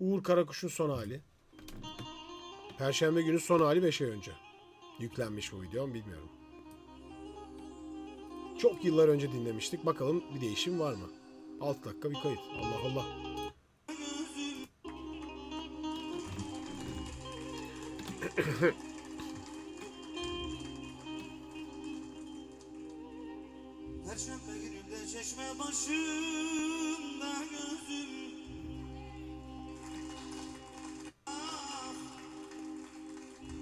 Uğur Karakuş'un son hali. Perşembe günü son hali 5 ay önce. Yüklenmiş bu video bilmiyorum. Çok yıllar önce dinlemiştik. Bakalım bir değişim var mı? 6 dakika bir kayıt. Allah Allah. Perşembe gününde çeşme başında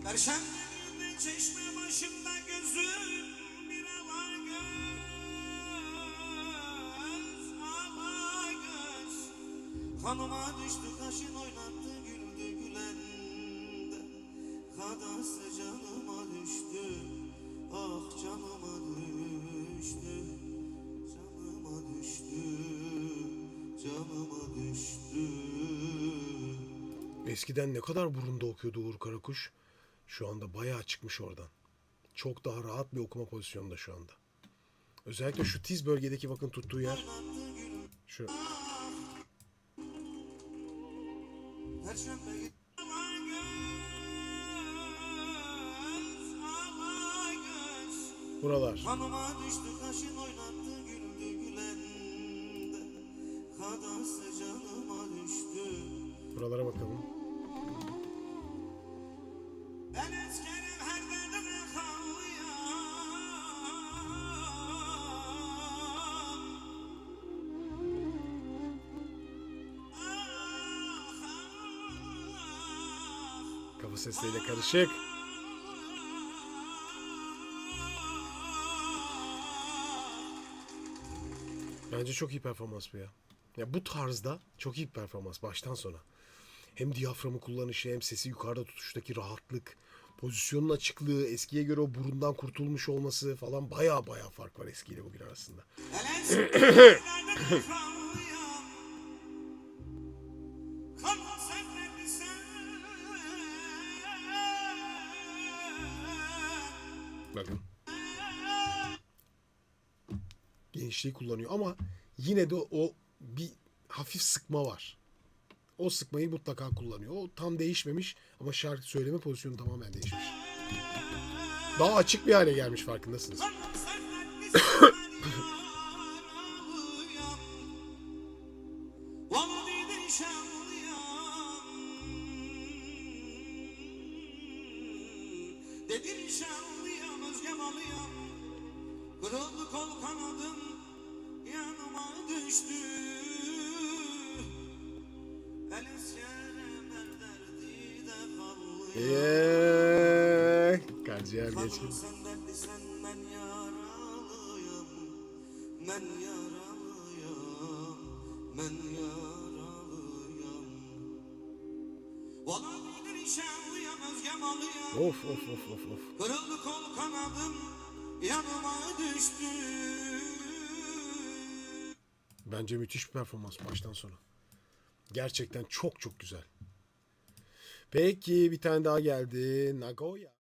Perşembe çeşme başında gözüm bir ala göz ala göz Hanıma düştü kaşın oynattı güldü gülende. Kadası canıma düştü Ah canıma düştü. Canıma düştü Canıma düştü. Eskiden ne kadar burunda okuyordu Uğur Karakuş. Şu anda bayağı çıkmış oradan. Çok daha rahat bir okuma pozisyonunda şu anda. Özellikle şu tiz bölgedeki bakın tuttuğu yer. Şu buralar. Hanıma düştü kaşın oynattı güldü gülende Kadası canıma düştü Buralara bakalım. Sesleriyle karışık. Bence çok iyi performans bu ya. Ya bu tarzda çok iyi bir performans baştan sona. Hem diyaframı kullanışı hem sesi yukarıda tutuştaki rahatlık, pozisyonun açıklığı, eskiye göre o burundan kurtulmuş olması falan baya baya fark var eskiyle bugün arasında. Bakın. Gençliği kullanıyor ama yine de o bir hafif sıkma var. O sıkmayı mutlaka kullanıyor. O tam değişmemiş ama şarkı söyleme pozisyonu tamamen değişmiş. Daha açık bir hale gelmiş farkındasınız. Kanım sendin özgem alıyam Kırıldı kol kanadım yanıma düştü. El eskerem el derdi de kallıyam Eee, karaciğer Kanım geçin. sen ben yaralıyam Ben yaralıyam Of of of of of. Kırıldı kol kanadım yanıma düştü Bence müthiş bir performans baştan sona. Gerçekten çok çok güzel. Peki bir tane daha geldi. Nagoya.